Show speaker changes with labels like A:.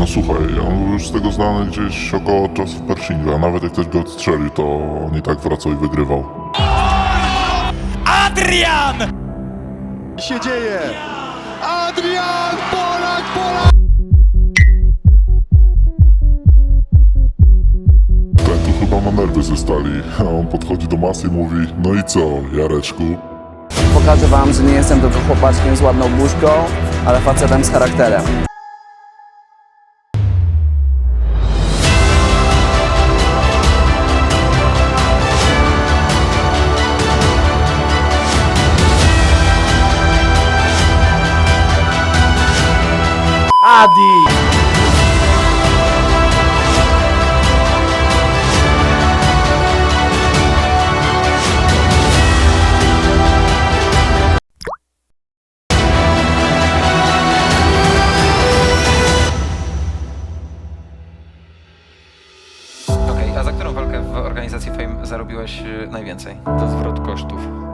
A: No słuchaj, on był już z tego znany gdzieś około czasów Pershinga. Nawet jak ktoś go odstrzelił, to on i tak wracał i wygrywał.
B: Adrian!
C: się dzieje? Adrian Polak, Polak!
A: Ten tu chyba ma nerwy ze stali, a on podchodzi do masy i mówi No i co, Jareczku?
D: Pokażę wam, że nie jestem tylko chłopaczkiem z ładną buźką, ale facetem z charakterem.
B: Adi!
E: Okej, a za którą walkę w organizacji Fame zarobiłeś y, najwięcej?
F: To zwrot kosztów.